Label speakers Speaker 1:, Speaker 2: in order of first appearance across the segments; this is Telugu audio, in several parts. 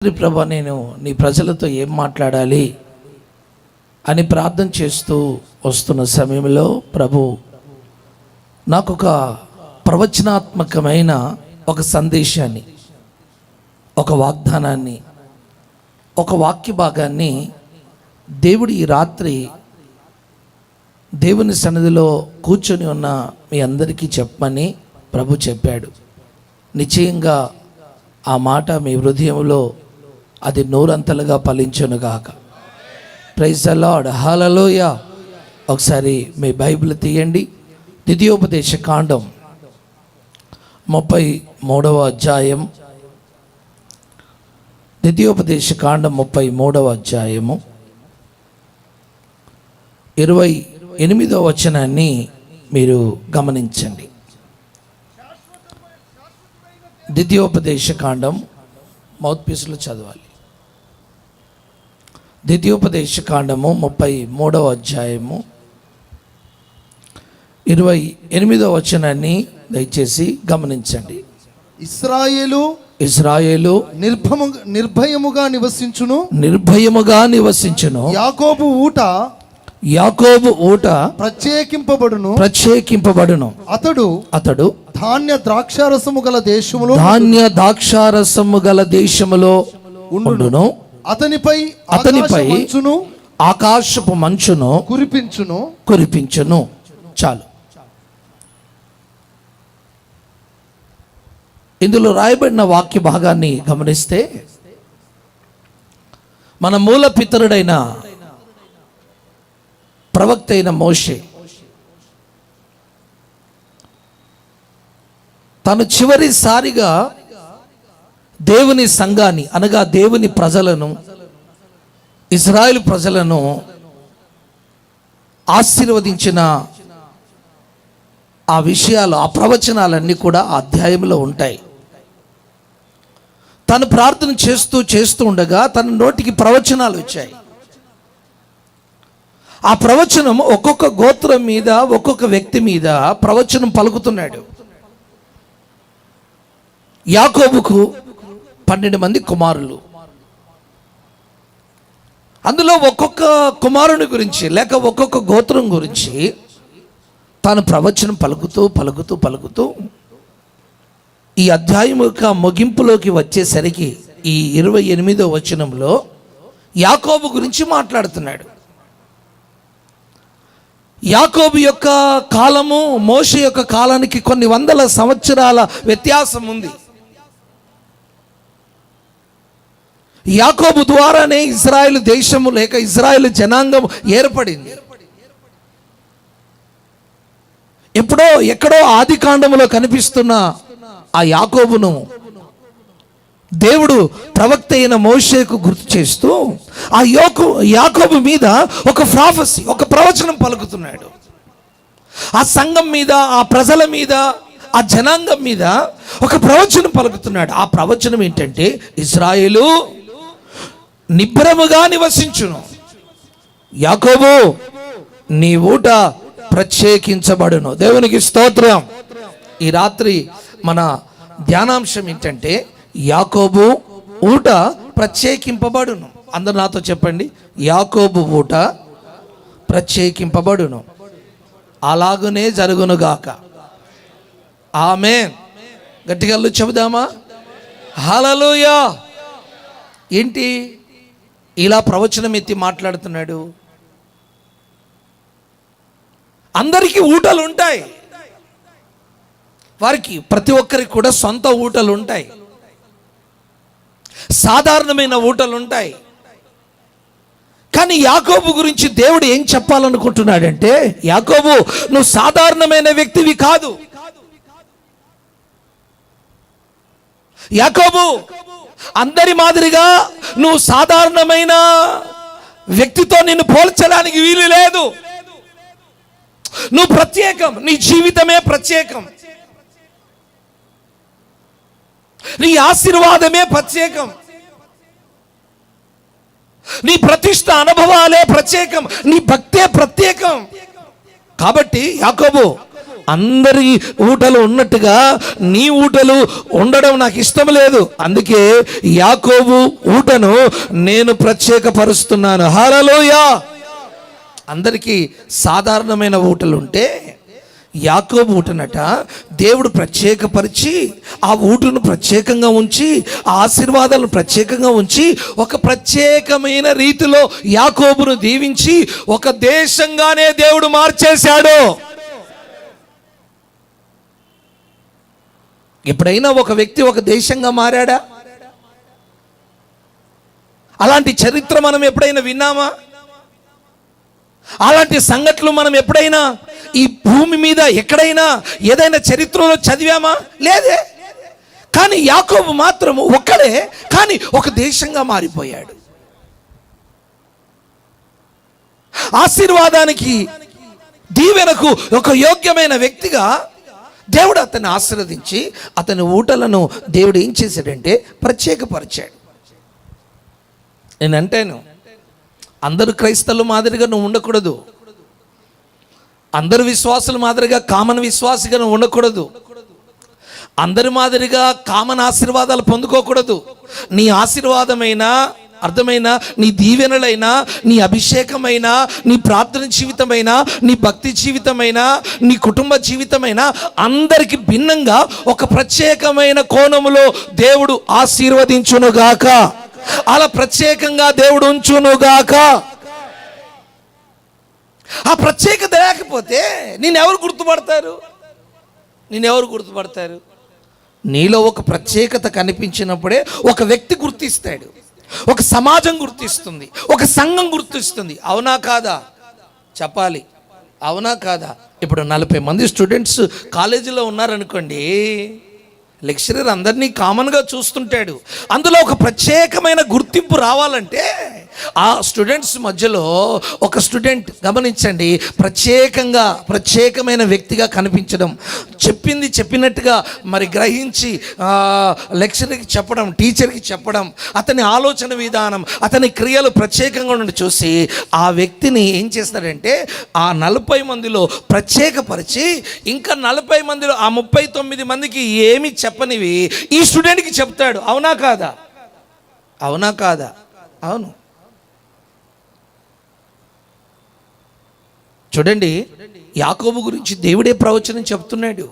Speaker 1: తండ్రి ప్రభా నేను నీ ప్రజలతో ఏం మాట్లాడాలి? అని ప్రార్థన చేస్తూ వస్తున్న సమయంలో ప్రభు నాకు ఒక ప్రవచనాత్మకమైన ఒక సందేశాన్ని ఒక వాగ్దానాన్ని ఒక వాక్య భాగాన్ని దేవుడు ఈ రాత్రి దేవుని సన్నిధిలో కూర్చొని ఉన్న మీ అందరికీ చెప్పమని ప్రభు చెప్పాడు. నిశ్చయంగా ఆ మాట మీ హృదయంలో అది నూరంతలుగా ఫలించునుగాక ప్రైజ్ అలాడ్ హాలలోయ ఒకసారి మీ బైబిల్ తీయండి. ద్వితీయోపదేశ కాండం ముప్పై మూడవ అధ్యాయం. ద్వితీయోపదేశ కాండం ముప్పై మూడవ అధ్యాయము. ఇరవై ఎనిమిదవ వచనాన్ని మీరు గమనించండి. ద్వితీయోపదేశ కాండం మౌత్ పీసులు చదవాలి. ద్వితీయోపదేశ కాండము ముప్పై మూడవ అధ్యాయము ఇరవై ఎనిమిదవ వచనాన్ని దయచేసి గమనించండి.
Speaker 2: ఇస్రాయేలు
Speaker 1: ఇజ్రాయేలు
Speaker 2: నిర్భము నిర్భయముగా నివసించును.
Speaker 1: నిర్భయముగా నివసించును.
Speaker 2: యాకోబు ఊట
Speaker 1: యాకోబు ఊట
Speaker 2: ప్రత్యేకింపబడును.
Speaker 1: ప్రత్యేకింపబడును.
Speaker 2: అతడు
Speaker 1: అతడు
Speaker 2: ధాన్య ద్రాక్షారసము గల దేశములో
Speaker 1: ధాన్య ద్రాక్షారసము గల దేశములో ఉండును.
Speaker 2: అతనిపై
Speaker 1: అతనిపై
Speaker 2: మంచును
Speaker 1: ఆకాశపు మంచును
Speaker 2: కురిపించును.
Speaker 1: కురిపించును. చాలు. ఇందులో రాయబడిన వాక్య భాగాన్ని గమనిస్తే మన మూల పితరుడైన ప్రవక్త అయిన మోషే తను చివరిసారిగా దేవుని సంఘాన్ని అనగా దేవుని ప్రజలను ఇజ్రాయెల్ ప్రజలను ఆశీర్వదించిన ఆ విషయాలు ఆ ప్రవచనాలన్నీ కూడా ఆ అధ్యాయంలో ఉంటాయి. తను ప్రార్థన చేస్తూ చేస్తూ ఉండగా తన నోటికి ప్రవచనాలు వచ్చాయి. ఆ ప్రవచనం ఒక్కొక్క గోత్రం మీద ఒక్కొక్క వ్యక్తి మీద ప్రవచనం పలుకుతున్నాడు. యాకోబుకు పన్నెండు మంది కుమారులు. అందులో ఒక్కొక్క కుమారుని గురించి లేక ఒక్కొక్క గోత్రం గురించి తాను ప్రవచనం పలుకుతూ పలుకుతూ పలుకుతూ ఈ అధ్యాయం యొక్క ముగింపులోకి వచ్చేసరికి ఈ ఇరవై ఎనిమిదో వచనంలో యాకోబు గురించి మాట్లాడుతున్నాడు. యాకోబు యొక్క కాలము మోష యొక్క కాలానికి కొన్ని వందల సంవత్సరాల వ్యత్యాసం ఉంది. యాకోబు ద్వారానే ఇజ్రాయెల్ దేశము లేక ఇజ్రాయెల్ జనాంగం ఏర్పడింది. ఎప్పుడో ఎక్కడో ఆది కాండములో కనిపిస్తున్న ఆ యాకోబును దేవుడు ప్రవక్త అయిన మోషేకు గుర్తు చేస్తూ ఆ యోకు యాకోబు మీద ఒక ప్రాఫసీ ఒక ప్రవచనం పలుకుతున్నాడు. ఆ సంఘం మీద ఆ ప్రజల మీద ఆ జనాంగం మీద ఒక ప్రవచనం పలుకుతున్నాడు. ఆ ప్రవచనం ఏంటంటే ఇజ్రాయేలు నిబ్బరముగా నివసించును. యాకోబు నీ ఊట ప్రత్యేకించబడును. దేవునికి స్తోత్రం. ఈ రాత్రి మన ధ్యానాంశం ఏంటంటే యాకోబు ఊట ప్రత్యేకింపబడును. అందరు నాతో చెప్పండి. యాకోబు ఊట ప్రత్యేకింపబడును. అలాగునే జరుగునుగాక ఆమె గట్టిగా చెబుదామా? హలలుయా ఏంటి? ఇలా ప్రవచనం ఎత్తి మాట్లాడుతున్నాడు. అందరికీ ఊటలు ఉంటాయి వారికి ప్రతి ఒక్కరికి కూడా సొంత ఊటలు ఉంటాయి సాధారణమైన ఊటలు ఉంటాయి కానీ యాకోబు గురించి దేవుడు ఏం చెప్పాలనుకుంటున్నాడంటే యాకోబు నువ్వు సాధారణమైన వ్యక్తివి కాదు. యాకోబు అందరి మాదిరిగా నువ్వు సాధారణమైన వ్యక్తితో నిన్ను పోల్చడానికి వీలు లేదు. నువ్వు ప్రత్యేకం నీ జీవితమే ప్రత్యేకం. నీ ఆశీర్వాదమే ప్రత్యేకం. నీ ప్రతిష్ట అనుభవాలే ప్రత్యేకం నీ భక్తే ప్రత్యేకం. కాబట్టి యాకోబు అందరి ఊటలు ఉన్నట్టుగా నీ ఊటలు ఉండడం నాకు ఇష్టం లేదు. అందుకే యాకోబు ఊటను నేను ప్రత్యేకపరుస్తున్నాను. హాలలోయా అందరికీ సాధారణమైన ఊటలు ఉంటే యాకోబు ఊటనట దేవుడు ప్రత్యేకపరిచి ఆ ఊటును ప్రత్యేకంగా ఉంచి ఆ ఆశీర్వాదాలను ప్రత్యేకంగా ఉంచి ఒక ప్రత్యేకమైన రీతిలో యాకోబును దీవించి ఒక దేశంగానే దేవుడు మార్చేశాడు. ఎప్పుడైనా ఒక వ్యక్తి ఒక దేశంగా మారాడా? అలాంటి చరిత్ర మనం ఎప్పుడైనా విన్నామా? అలాంటి సంఘటనలు మనం ఎప్పుడైనా ఈ భూమి మీద ఎక్కడైనా ఏదైనా చరిత్రలో చదివామా? లేదే. కానీ యాకోబు మాత్రము ఒక్కడే కానీ ఒక దేశంగా మారిపోయాడు. ఆశీర్వాదానికి దీవెనకు ఒక యోగ్యమైన వ్యక్తిగా దేవుడు అతన్ని ఆశీర్వదించి అతని ఊటలను దేవుడు ఏం చేశాడంటే ప్రత్యేకపరిచాడు. నేను అంటాను అందరు క్రైస్తవుల మాదిరిగా నువ్వు ఉండకూడదు. అందరు విశ్వాసుల మాదిరిగా కామన్ విశ్వాసిగా నువ్వు ఉండకూడదు. అందరి మాదిరిగా కామన్ ఆశీర్వాదాలు పొందుకోకూడదు. నీ ఆశీర్వాదమైన అర్థమైనా? నీ దీవెనలైనా? నీ అభిషేకమైనా? నీ ప్రార్థన జీవితమైనా? నీ భక్తి జీవితమైనా? నీ కుటుంబ జీవితమైనా? అందరికి భిన్నంగా ఒక ప్రత్యేకమైన కోణములో దేవుడు ఆశీర్వదించునుగాక. అలా ప్రత్యేకంగా దేవుడు ఉంచునుగాక. ఆ ప్రత్యేకత లేకపోతే ఎవరు గుర్తుపడతారు? ఎవరు గుర్తుపడతారు? నీలో ఒక ప్రత్యేకత కనిపించినప్పుడే ఒక వ్యక్తి గుర్తిస్తాడు. ఒక సమాజం గుర్తిస్తుంది ఒక సంఘం గుర్తిస్తుంది. అవునా కాదా? చెప్పాలి. అవునా కాదా? ఇప్పుడు నలభై మంది స్టూడెంట్స్ కాలేజీలో ఉన్నారనుకోండి లెక్చరర్ అందరినీ కామన్గా చూస్తుంటాడు. అందులో ఒక ప్రత్యేకమైన గుర్తింపు రావాలంటే ఆ స్టూడెంట్స్ మధ్యలో ఒక స్టూడెంట్ గమనించండి ప్రత్యేకంగా ప్రత్యేకమైన వ్యక్తిగా కనిపించడం. చెప్పింది చెప్పినట్టుగా మరి గ్రహించి లెక్చర్కి చెప్పడం టీచర్కి చెప్పడం అతని ఆలోచన విధానం అతని క్రియలు ప్రత్యేకంగా ఉండి చూసి ఆ వ్యక్తిని ఏం చేస్తాడంటే ఆ నలభై మందిలో ప్రత్యేకపరిచి ఇంకా నలభై మందిలో ఆ ముప్పై తొమ్మిది మందికి ఏమి చెప్పనివి ఈ స్టూడెంట్కి చెప్తాడు. అవునా కాదా? అవునా కాదా? అవును. చూడండి యాకోబు గురించి దేవుడే ప్రవచనం చెప్తున్నాడు.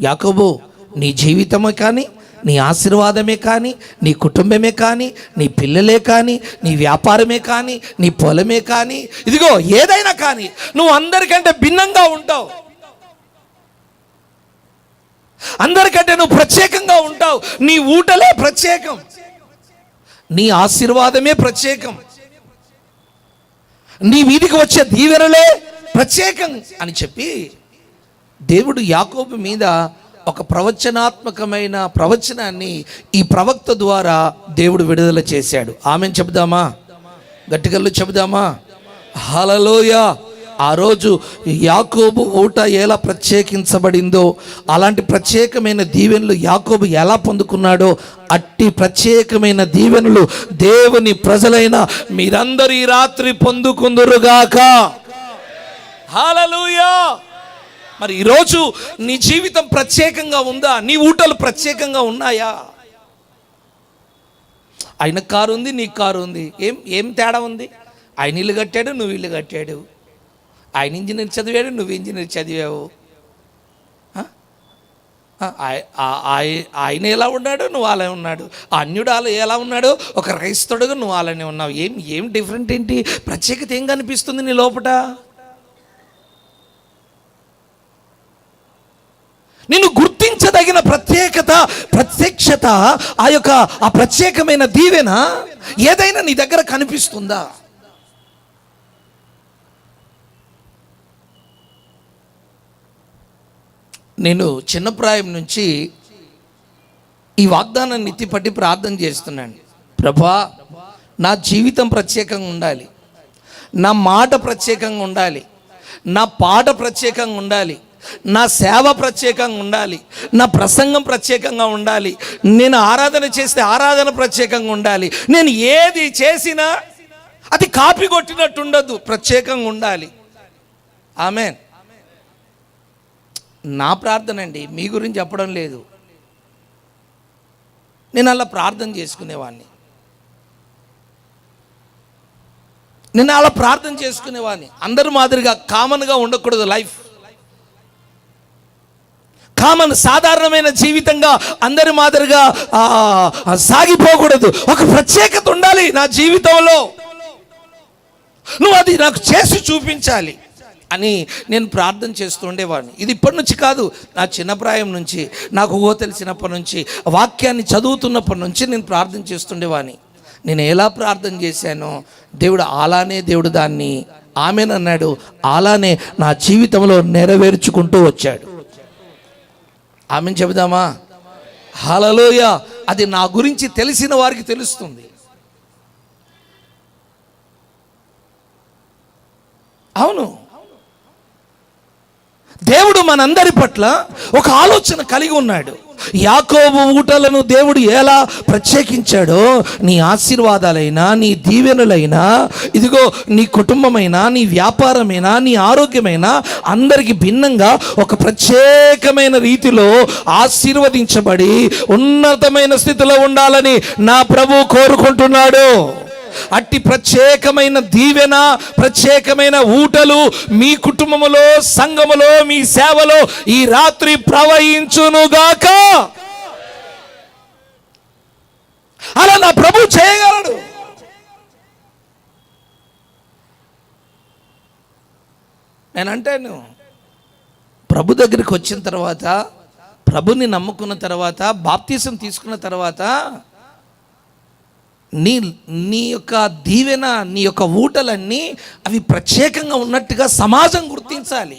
Speaker 1: యాకోబు నీ జీవితమే కానీ నీ ఆశీర్వాదమే కానీ నీ కుటుంబమే కానీ నీ పిల్లలే కానీ నీ వ్యాపారమే కానీ నీ పొలమే కానీ ఇదిగో ఏదైనా కానీ నువ్వు అందరికంటే భిన్నంగా ఉంటావు. అందరికంటే నువ్వు ప్రత్యేకంగా ఉంటావు. నీ ఊటలే ప్రత్యేకం. నీ ఆశీర్వాదమే ప్రత్యేకం. నీ వీధికి వచ్చే దీవెనలే ప్రత్యేకం అని చెప్పి దేవుడు యాకోబు మీద ఒక ప్రవచనాత్మకమైన ప్రవచనాన్ని ఈ ప్రవక్త ద్వారా దేవుడు విడుదల చేశాడు. ఆమెను చెబుదామా? గట్టికల్లు చెబుదామా? హలలోయ ఆ రోజు యాకోబు ఊట ఎలా ప్రత్యేకించబడిందో అలాంటి ప్రత్యేకమైన దీవెనలు యాకోబు ఎలా పొందుకున్నాడో అట్టి ప్రత్యేకమైన దీవెనలు దేవుని ప్రజలైన మీరందరూ ఈ రాత్రి పొందుకుందురుగాక. హాలలుయా మరి ఈరోజు నీ జీవితం ప్రత్యేకంగా ఉందా? నీ ఊటలు ప్రత్యేకంగా ఉన్నాయా? ఆయన కారు ఉంది నీ కారు ఉంది. ఏం ఏం తేడా ఉంది? ఆయన ఇల్లు కట్టాడు నువ్వు ఇల్లు కట్టాడు. ఆయన ఇంజనీర్ చదివాడు నువ్వు ఇంజనీర్ చదివావు. ఆయ- ఆయన ఎలా ఉన్నాడు? నువ్వు అలా ఉన్నాడు. ఆ అన్యుడు అలా ఎలా ఉన్నాడు? ఒక క్రైస్తవుడుగా నువ్వు అలానే ఉన్నావు. ఏం ఏం డిఫరెంట్ ఏంటి? ప్రత్యేకత ఏం కనిపిస్తుంది నీ లోపట? నిన్ను గుర్తించదగిన ప్రత్యేకత ప్రత్యక్షత ఆ యొక్క ఆ ప్రత్యేకమైన దీవెన ఏదైనా నీ దగ్గర కనిపిస్తుందా? నేను చిన్న ప్రాయం నుంచి ఈ వాగ్దానాన్ని ఎత్తిపట్టి ప్రార్థన చేస్తున్నాను. ప్రభా నా జీవితం ప్రత్యేకంగా ఉండాలి. నా మాట ప్రత్యేకంగా ఉండాలి. నా పాట ప్రత్యేకంగా ఉండాలి. నా సేవ ప్రత్యేకంగా ఉండాలి నా ప్రసంగం ప్రత్యేకంగా ఉండాలి నేను ఆరాధన చేస్తే ఆరాధన ప్రత్యేకంగా ఉండాలి నేను ఏది చేసినా అది కాపీ కొట్టినట్టు ఉండదు ప్రత్యేకంగా ఉండాలి. ఆమె నా ప్రార్థన అండి మీ గురించి చెప్పడం లేదు. నేను అలా ప్రార్థన చేసుకునేవాడిని నేను అలా ప్రార్థన చేసుకునేవాడిని అందరి మాదిరిగా కామన్గా ఉండకూడదు లైఫ్. కామన్ సాధారణమైన జీవితంగా అందరి మాదిరిగా సాగిపోకూడదు. ఒక ప్రత్యేకత ఉండాలి నా జీవితంలో. నువ్వు అది నాకు చేసి చూపించాలి అని నేను ప్రార్థన చేస్తూ ఉండేవాడిని. ఇది ఇప్పటి నుంచి కాదు నా చిన్న ప్రాయం నుంచి నాకు ఊహ తెలిసినప్పటి నుంచి వాక్యాన్ని చదువుతున్నప్పటి నుంచి నేను ప్రార్థన చేస్తుండేవాడిని నేను ఎలా ప్రార్థన చేశానో దేవుడు అలానే దేవుడు దాన్ని ఆమెనన్నాడు అలానే నా జీవితంలో నెరవేర్చుకుంటూ వచ్చాడు. ఆమె చెబుదామా? హలలోయ అది నా గురించి తెలిసిన వారికి తెలుస్తుంది. అవును. దేవుడు మనందరి పట్ల ఒక ఆలోచన కలిగి ఉన్నాడు. యాకోబు ఊటలను దేవుడు ఎలా ప్రత్యేకించాడో నీ ఆశీర్వాదాలైనా నీ దీవెనలైనా ఇదిగో నీ కుటుంబమైనా నీ వ్యాపారమైనా నీ ఆరోగ్యమైనా అందరికి భిన్నంగా ఒక ప్రత్యేకమైన రీతిలో ఆశీర్వదించబడి ఉన్నతమైన స్థితిలో ఉండాలని నా ప్రభు కోరుకుంటున్నాడు. అట్టి ప్రత్యేకమైన దీవెన ప్రత్యేకమైన ఊటలు మీ కుటుంబములో సంఘములో మీ సేవలో ఈ రాత్రి ప్రవహించునుగాక. అలా నా ప్రభు చేయగలడు. నేను అంటాను ప్రభు దగ్గరికి వచ్చిన తర్వాత ప్రభుని నమ్ముకున్న తర్వాత బాప్తీసం తీసుకున్న తర్వాత నీ నీ యొక్క దీవెన నీ యొక్క ఊటలన్నీ అవి ప్రత్యేకంగా ఉన్నట్టుగా సమాజం గుర్తించాలి.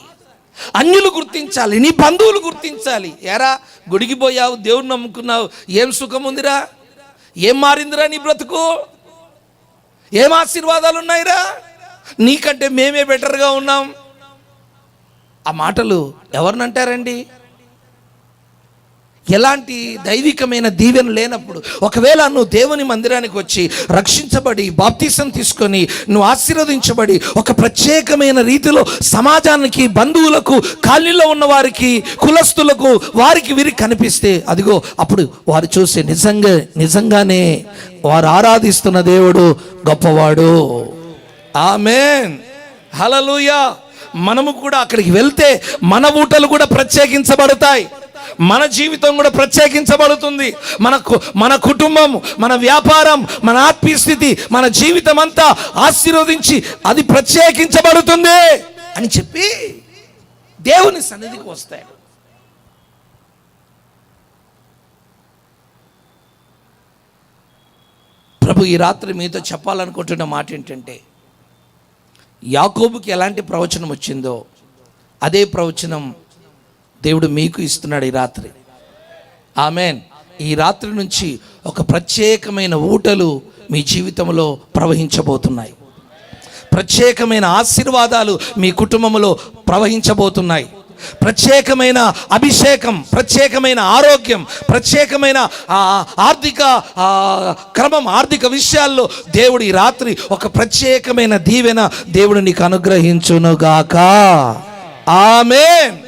Speaker 1: అన్యులు గుర్తించాలి నీ బంధువులు గుర్తించాలి. ఎరా గుడిగిపోయావు దేవుడు దేవుని నమ్ముకున్నావు ఏం సుఖం ఉందిరా? ఏం మారిందిరా నీ బ్రతుకు? ఏం ఆశీర్వాదాలు ఉన్నాయిరా? నీకంటే మేమే బెటర్గా ఉన్నాం. ఆ మాటలు ఎవరినంటారండి? ఎలాంటి దైవికమైన దీవెన లేనప్పుడు ఒకవేళ నువ్వు దేవుని మందిరానికి వచ్చి రక్షించబడి బాప్తీసం తీసుకొని నువ్వు ఆశీర్వదించబడి ఒక ప్రత్యేకమైన రీతిలో సమాజానికి బంధువులకు కాలనీలో ఉన్న వారికి కులస్తులకు వారికి వీరి కనిపిస్తే అదిగో అప్పుడు వారు చూసే నిజంగా నిజంగానే వారు ఆరాధిస్తున్న దేవుడు గొప్పవాడు. ఆమెన్. హలలుయా మనము కూడా అక్కడికి వెళ్తే మన ఊటలు కూడా ప్రత్యేకించబడతాయి. మన జీవితం కూడా ప్రత్యేకించబడుతుంది. మన మన కుటుంబం మన వ్యాపారం మన ఆత్మీయ స్థితి మన జీవితం అంతా ఆశీర్వదించి అది ప్రత్యేకించబడుతుంది అని చెప్పి దేవుని సన్నిధికి వస్తాడు. ప్రభు ఈ రాత్రి మీతో చెప్పాలనుకుంటున్న మాట ఏంటంటే యాకోబుకి ఎలాంటి ప్రవచనం వచ్చిందో అదే ప్రవచనం దేవుడు మీకు ఇస్తున్నాడు ఈ రాత్రి. ఆమెన్. ఈ రాత్రి నుంచి ఒక ప్రత్యేకమైన ఊటలు మీ జీవితంలో ప్రవహించబోతున్నాయి. ప్రత్యేకమైన ఆశీర్వాదాలు మీ కుటుంబంలో ప్రవహించబోతున్నాయి. ప్రత్యేకమైన అభిషేకం ప్రత్యేకమైన ఆరోగ్యం ప్రత్యేకమైన ఆ, ఆర్థిక క్రమం ఆర్థిక విషయాల్లో దేవుడు ఈ రాత్రి ఒక ప్రత్యేకమైన దీవెన దేవుడు నీకు అనుగ్రహించునుగాక. ఆమెన్.